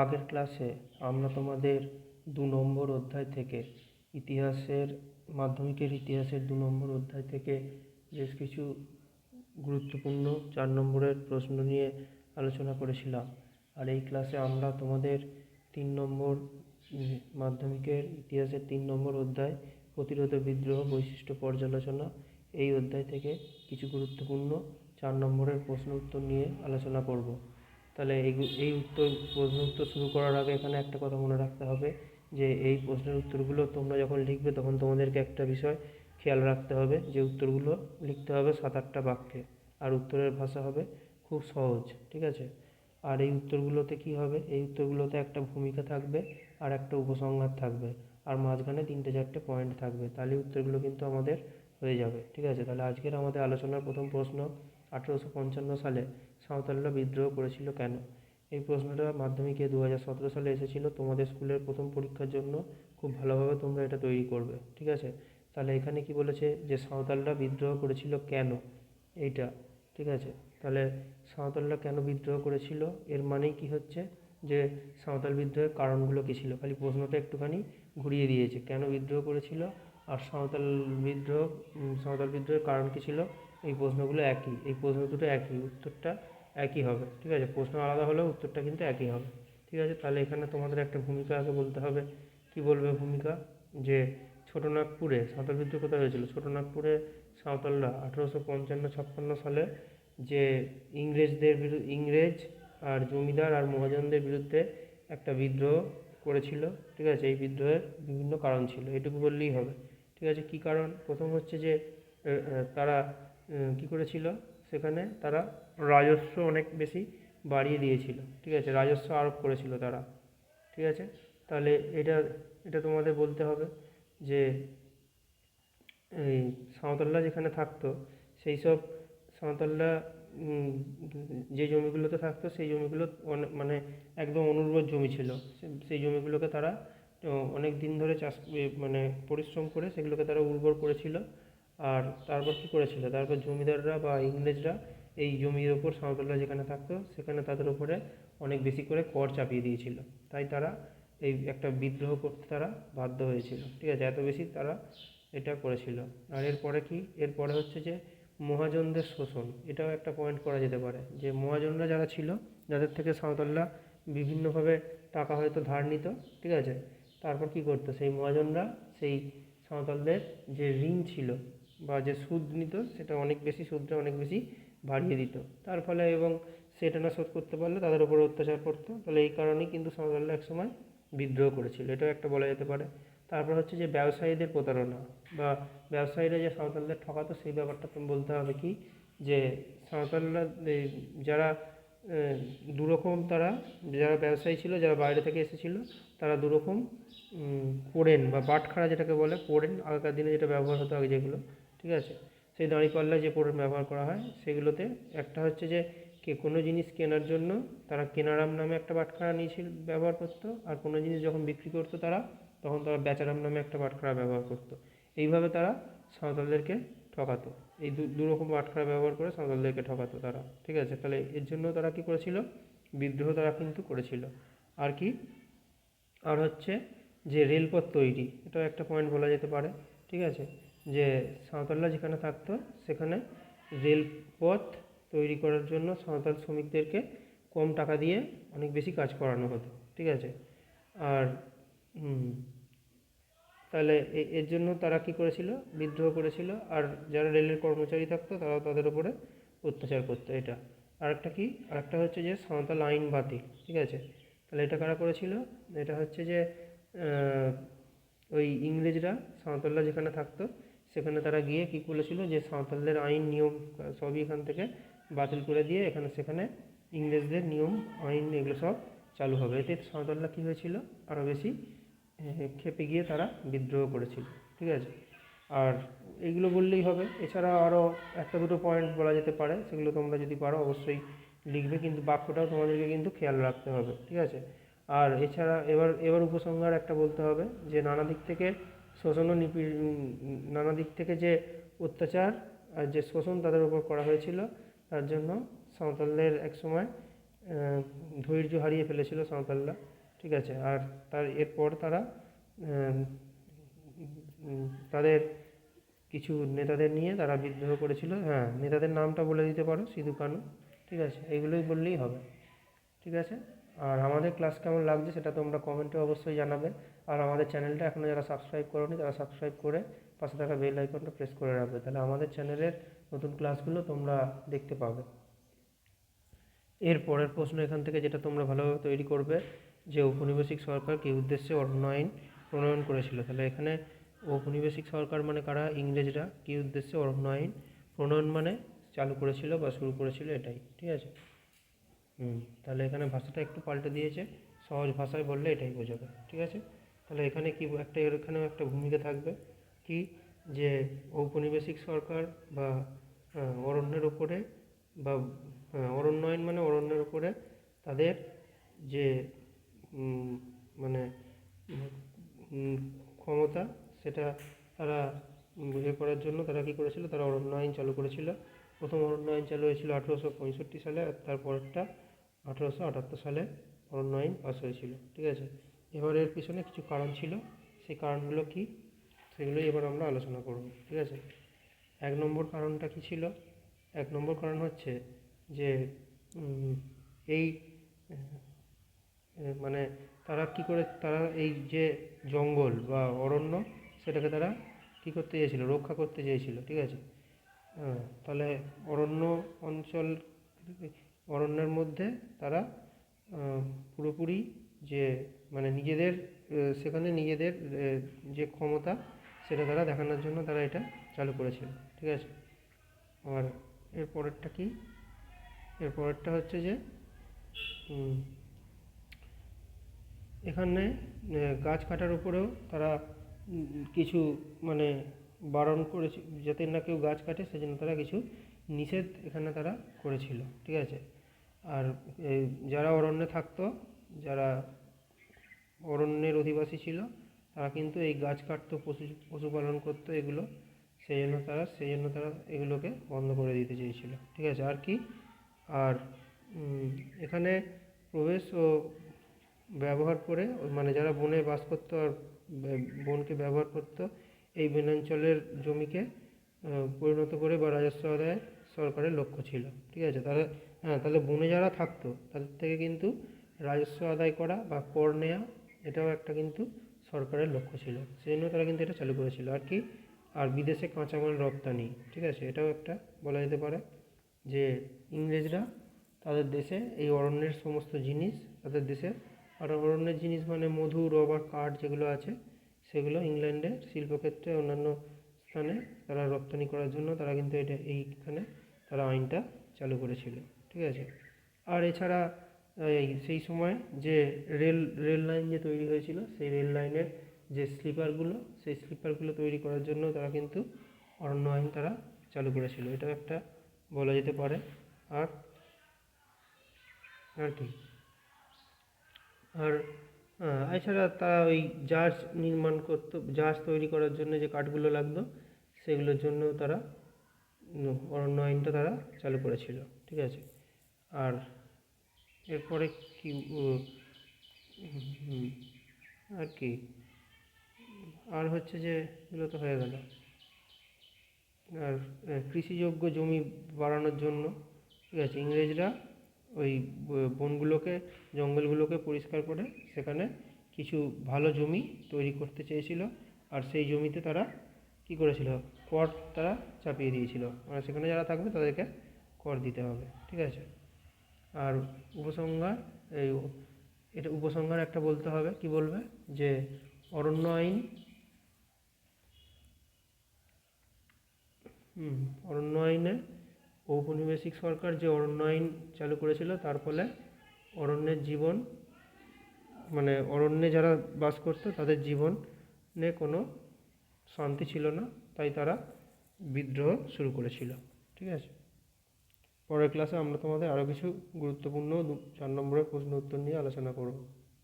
আগের ক্লাসে আমরা তোমাদের দু নম্বর অধ্যায় থেকে ইতিহাসের, মাধ্যমিকের ইতিহাসের দু নম্বর অধ্যায় থেকে বেশ কিছু গুরুত্বপূর্ণ চার নম্বরের প্রশ্ন নিয়ে আলোচনা করেছিলাম। আর এই ক্লাসে আমরা তোমাদের তিন নম্বর, মাধ্যমিকের ইতিহাসের তিন নম্বর অধ্যায়, প্রতিরোধ বিদ্রোহ বৈশিষ্ট্য পর্যালোচনা, এই অধ্যায় থেকে কিছু গুরুত্বপূর্ণ চার নম্বরের প্রশ্ন উত্তর নিয়ে আলোচনা করব। তাহলে এই এই উত্তর, প্রশ্ন উত্তর শুরু করার আগে এখানে একটা কথা মনে রাখতে হবে যে এই প্রশ্নের উত্তরগুলো তোমরা যখন লিখবে তখন তোমাদেরকে একটা বিষয় খেয়াল রাখতে হবে যে উত্তরগুলো লিখতে হবে সাত আটটা বাক্যে আর উত্তরের ভাষা হবে খুব সহজ, ঠিক আছে? আর এই উত্তরগুলোতে কী হবে? এই উত্তরগুলোতে একটা ভূমিকা থাকবে আর একটা উপসংহার থাকবে আর মাঝখানে তিনটে চারটে পয়েন্ট থাকবে। তাহলে উত্তরগুলো কিন্তু আমাদের হয়ে যাবে, ঠিক আছে? তাহলে আজকের আমাদের আলোচনার প্রথম প্রশ্ন আঠেরোশো পঞ্চান্ন সালে সাঁওতালরা বিদ্রোহ করেছিল কেন? এই প্রশ্নটা মাধ্যমিকে দু হাজার সতেরো সালে এসেছিল। তোমাদের স্কুলের প্রথম পরীক্ষার জন্য খুব ভালোভাবে তোমরা এটা তৈরি করবে, ঠিক আছে? তাহলে এখানে কি বলেছে যে সাঁওতালরা বিদ্রোহ করেছিল কেন? এইটা, ঠিক আছে? তাহলে সাঁওতালরা কেন বিদ্রোহ করেছিল? এর মানেই কি হচ্ছে? যে সাঁওতাল বিদ্রোহের কারণগুলো কী ছিল? খালি প্রশ্নটা একটুখানি ঘুরিয়ে দিয়েছে। কেন বিদ্রোহ করেছিল? আর সাঁওতাল বিদ্রোহ সাঁওতাল বিদ্রোহের কারণ কী ছিল? এই প্রশ্নগুলো একই, এই প্রশ্ন দুটো একই। উত্তরটা একই হবে, ঠিক আছে? প্রশ্ন আলাদা হলেও উত্তরটা কিন্তু একই হবে, ঠিক আছে? তাহলে এখানে তোমাদের একটা ভূমিকা আগে বলতে হবে। কি বলবে ভূমিকা? যে ছোটনাগপুরে সাঁওতাল বিদ্রোহ কোথায় হয়েছিল, ছোটনাগপুরে সাঁওতালরা আঠেরোশো পঞ্চান্ন, ছাপ্পান্ন সালে যে ইংরেজদের বিরুদ্ধে ইংরেজ আর জমিদার আর মহাজনদের বিরুদ্ধে একটা বিদ্রোহ করেছিল, ঠিক আছে? এই বিদ্রোহের বিভিন্ন কারণ ছিল, এটুকু বললেই হবে, ঠিক আছে? কী কারণ? প্রথম হচ্ছে যে তারা কী করেছিল? সেখানে তারা রাজস্ব অনেক বেশি বাড়িয়ে দিয়েছিল। ঠিক আছে, রাজস্ব আরোপ করেছিল তারা। ঠিক আছে? তাহলে এটা এটা তোমাদের বলতে হবে যে, এই সাঁওতালরা যেখানে থাকতো, সেই সব সাঁওতালরা যে জমিগুলোতে থাকতো, সেই জমিগুলো অনেক মানে একদম অনুর্বর জমি ছিল। সেই জমিগুলোকে তারা অনেক দিন ধরে চাষ মানে পরিশ্রম করে সেগুলোকে তারা উর্বর করেছিল। আর তারপর কী করেছিল? তারপর জমিদাররা বা ইংরেজরা এই জমির ওপর সাঁওতালরা যেখানে থাকতো, সেখানে তাদের উপরে অনেক বেশি করে কর চাপিয়ে দিয়েছিল। তাই তারা এই একটা বিদ্রোহ করতে তারা বাধ্য হয়েছিল। ঠিক আছে, এত বেশি তারা এটা করেছিল। আর এরপরে কি? এরপরে হচ্ছে যে মহাজনদের শোষণ। এটাও একটা পয়েন্ট করা যেতে পারে যে মহাজনরা যারা ছিল, যাদের থেকে সাঁওতালরা বিভিন্নভাবে টাকা হয়তো ধার নিত, ঠিক আছে, তারপর কি করতো? সেই মহাজনরা সেই সাঁওতালদের যে ঋণ ছিল বা যে সুদ নিত, সেটা অনেক বেশি, সুদটা অনেক বেশি বাড়িয়ে দিত। তার ফলে এবং সেটা না শোধ করতে পারলে তাদের উপর অত্যাচার করতো তাহলে এই কারণেই কিন্তু সাঁওতালরা একসময় বিদ্রোহ করেছিল। এটাও একটা বলা যেতে পারে। তারপর হচ্ছে যে ব্যবসায়ীদের প্রতারণা বা ব্যবসায়ীরা যে সাঁওতালদের ঠকাতো, সেই ব্যাপারটা তো বলতে হবে কি? যে সাঁওতালরা যারা দুরকম তারা, যারা ব্যবসায়ী ছিল, যারা বাইরে থেকে এসেছিল, তারা দুরকম কোড়েন বা বাটখারা যেটাকে বলে কোড়েন আগেকার দিনে যেটা ব্যবহার হতো আগে যেগুলো, ঠিক আছে? সেই দাঁড়িপাল্লায় যে কোড়েন ব্যবহার করা হয়, সেগুলোতে একটা হচ্ছে যে কে কোনো জিনিস কেনার জন্য তারা কেনারাম নামে একটা বাটখারা নিয়েছিল, ব্যবহার করতো, আর কোনো জিনিস যখন বিক্রি করতো তারা, তখন তারা বেচারাম নামে একটা বাটখারা ব্যবহার করতো। এইভাবে তারা সাঁওতালদেরকে ঠকাতো। এই দু দুরকম বাটখারা ব্যবহার করে সাঁওতালদেরকে ঠকাতো তারা, ঠিক আছে? তাহলে এর জন্য তারা কী করেছিল? বিদ্রোহ তারা কিন্তু করেছিল। আর কি? আর হচ্ছে যে রেলপথ তৈরি, এটাও একটা পয়েন্ট বলা যেতে পারে, ঠিক আছে? যে সাঁওতালরা যেখানে থাকতো, সেখানে রেলপথ তৈরি করার জন্য সাঁওতাল শ্রমিকদেরকে কম টাকা দিয়ে অনেক বেশি কাজ করানো হতো, ঠিক আছে? আর তাহলে এর জন্য তারা কি করেছিল? বিদ্রোহ করেছিল। আর যারা রেলের কর্মচারী থাকতো তারা তাদের উপরে অত্যাচার করতো এটা। আরেকটা কি? আরেকটা হচ্ছে যে সাঁওতাল আইন বাতিল, ঠিক আছে? তাহলে এটা কারা করেছিল? এটা হচ্ছে যে ওই ইংরেজরা, সাঁওতালরা যেখানে থাকতো সেখানে তারা গিয়ে কী করেছিল যে সাঁওতালদের আইন নিয়ম সবই এখান থেকে বাতিল করে দিয়ে এখানে সেখানে ইংরেজদের নিয়ম, আইন এগুলো সব চালু হবে। এতে সাঁওতালরা কী হয়েছিল? আরও বেশি খেপে গিয়ে তারা বিদ্রোহ করেছিল, ঠিক আছে? আর এইগুলো বললেই হবে। এছাড়া আরও একটা দুটো পয়েন্ট বলা যেতে পারে, সেগুলো তোমরা যদি পারো অবশ্যই লিখবে, কিন্তু বাক্যটাও তোমাদেরকে কিন্তু খেয়াল রাখতে হবে, ঠিক আছে? আর এছাড়া এবার এবার উপসংহার একটা বলতে হবে যে, নানা দিক থেকে শোষণ ও নানা দিক থেকে যে অত্যাচার আর যে শোষণ তাদের উপর করা হয়েছিল তার জন্য সাঁওতালদের একসময় আহ, ধৈর্য হারিয়ে ফেলেছিল সাঁওতালরা ঠিক আছে? আর তার এরপর তারা তাদের কিছু নেতাদের নিয়ে তারা বিদ্রোহ করেছিল। হ্যাঁ নেতাদের নামটা বলে দিতে পারো সিধু কানু ঠিক আছে? এইগুলোই বললেই হবে ঠিক আছে? আর আমাদের ক্লাস কেমন লাগছে সেটা তোমরা কমেন্টে অবশ্যই জানাবে। আর আমাদের চ্যানেলটা এখনও যারা সাবস্ক্রাইব করোনি, তারা সাবস্ক্রাইব করে পাশে থাকা বেল আইকনটা প্রেস করে রাখবে। তাহলে আমাদের চ্যানেলের নতুন ক্লাসগুলো তোমরা দেখতে পাবে। এর পরের প্রশ্ন এখান থেকে যেটা তোমরা ভালোভাবে তৈরি করবে, যে ঔপনিবেশিক সরকার কী উদ্দেশ্যে অরণ্য আইন প্রণয়ন করেছিল? তাহলে এখানে ঔপনিবেশিক সরকার মানে কারা? ইংরেজরা কী উদ্দেশ্যে অরণ্য আইন প্রণয়ন মানে চালু করেছিল বা শুরু করেছিল এটাই, ঠিক আছে? হুম তাহলে এখানে ভাষাটা একটু পাল্টে দিয়েছে সহজ ভাষায় বললে এটাই বোঝাবে ঠিক আছে? তাহলে এখানে কি একটা এখানেও একটা ভূমিকা থাকবে কি? যে ঔপনিবেশিক সরকার বা অরণ্যের উপরে বা হ্যাঁ, অরণ্য মানে অরণ্যের উপরে তাদের যে মানে ক্ষমতা সেটা তারা ইয়ে করার জন্য তারা কী করেছিল? তারা অরণ্য আইন চালু করেছিল। প্রথম অরণ্য আইন চালু হয়েছিল আঠেরোশো পঁয়ষট্টি সালে আর তারপরটা আঠেরোশো আটাত্তর সালে অরণ্য আইন পাস হয়েছিল, ঠিক আছে? এবার এর পিছনে কিছু কারণ ছিল, সেই কারণগুলো কি? সেগুলোই এবার আমরা আলোচনা করব, ঠিক আছে? এক নম্বর কারণটা কি ছিল? এক নম্বর কারণ হচ্ছে যে এই মানে তারা কি করে, তারা এই যে জঙ্গল বা অরণ্য, সেটাকে তারা কি করতে চেয়েছিল? রক্ষা করতে চেয়েছিল, ঠিক আছে? হ্যাঁ তাহলে অরণ্য অঞ্চল অরণ্যের মধ্যে তারা পুরোপুরি যে মানে নিজেদের সেখানে নিজেদের যে ক্ষমতা সেটা তারা দেখানোর জন্য তারা এটা চালু করেছিল। ঠিক আছে? আর এর পরেরটা কি? এর পরেরটা হচ্ছে যে এখানে গাছ কাটার উপরেও তারা কিছু মানে বারণ করেছে। যাতে না কেউ গাছ কাটে, সেজন্য তারা কিছু নিষেধ এখানে তারা করেছিল। ঠিক আছে? আর যারা অরণ্যে থাকতো, যারা অরণ্যের অধিবাসী ছিল, তারা কিন্তু এই গাছ কাটতো, পশু, পশুপালন করতো এগুলো। সেই জন্য তারা, সেই জন্য তারা এগুলোকে বন্ধ করে দিতে চেয়েছিল। ঠিক আছে, আর কি? আর এখানে প্রবেশ ও ব্যবহার করে মানে যারা বনে বাস করতো আর বনকে ব্যবহার করতো, এই বনাঞ্চলের জমিকে পরিণত করে বা রাজস্ব আদায় সরকারের লক্ষ্য ছিল। ঠিক আছে? তাহলে হ্যাঁ তাহলে বনে যারা থাকতো, তাদের থেকে কিন্তু রাজস্ব আদায় করা বা কর নেওয়া এটাও একটা কিন্তু সরকারের লক্ষ্য ছিল। সেই জন্য তারা কিন্তু এটা চালু করেছিল। আর কি? আর বিদেশে কাঁচামাল রপ্তানি, ঠিক আছে? এটাও একটা বলা যেতে পারে যে ইংরেজরা তাদের দেশে এই অরণ্যের সমস্ত জিনিস, তাদের দেশে আর অরণ্যের জিনিস মানে মধু, রবার, কাঠ যেগুলো আছে, সেগুলো ইংল্যান্ডে শিল্পক্ষেত্রে অন্যান্য স্থানে তারা রপ্তানি করার জন্য তারা কিন্তু এটা এইখানে তারা আইনটা চালু করেছিল, ঠিক আছে? আর এছাড়া, এই সেই সময় যে রেল রেল লাইন যে তৈরি হয়েছিল, সেই রেল লাইনের যে স্লিপারগুলো, সেই স্লিপারগুলো তৈরি করার জন্য তারা কিন্তু অরণ্য আইন তারা চালু করেছিল। এটাও একটা বলা যেতে পারে। আর আর কি? আর এছাড়া তারা ওই জাহাজ নির্মাণ করতো, জাহাজ তৈরি করার জন্য যে কাঠগুলো লাগতো, সেগুলোর জন্য তারা অরণ্য আইনটা তারা চালু করেছিল, ঠিক আছে? আর এরপরে কি আর কি? আর হচ্ছে যে এগুলো তো হয়ে গেল। আর কৃষিযোগ্য জমি বাড়ানোর জন্য, ঠিক আছে? ইংরেজরা ওই বনগুলোকে, জঙ্গলগুলোকে পরিষ্কার করে সেখানে কিছু ভালো জমি তৈরি করতে চেয়েছিল, আর সেই জমিতে তারা কী করেছিল? কর তারা চাপিয়ে দিয়েছিল। মানে সেখানে যারা থাকবে তাদেরকে কর দিতে হবে, ঠিক আছে? আর উপসংহার, এই এটা উপসংহার একটা বলতে হবে, কি বলবে? যে অরণ্য আইন হুম অরণ্য আইনে ঔপনিবেশিক সরকার যে অরণ্য আইন চালু করেছিল, তার ফলে অরণ্যের জীবন মানে অরণ্যে যারা বাস করতো, তাদের জীবনে কোনো শান্তি ছিল না। তাই তারা বিদ্রোহ শুরু করেছিল, ঠিক আছে? পরের ক্লাসে আমরা তোমাদের আরও কিছু গুরুত্বপূর্ণ চার নম্বরের প্রশ্ন উত্তর নিয়ে আলোচনা করব।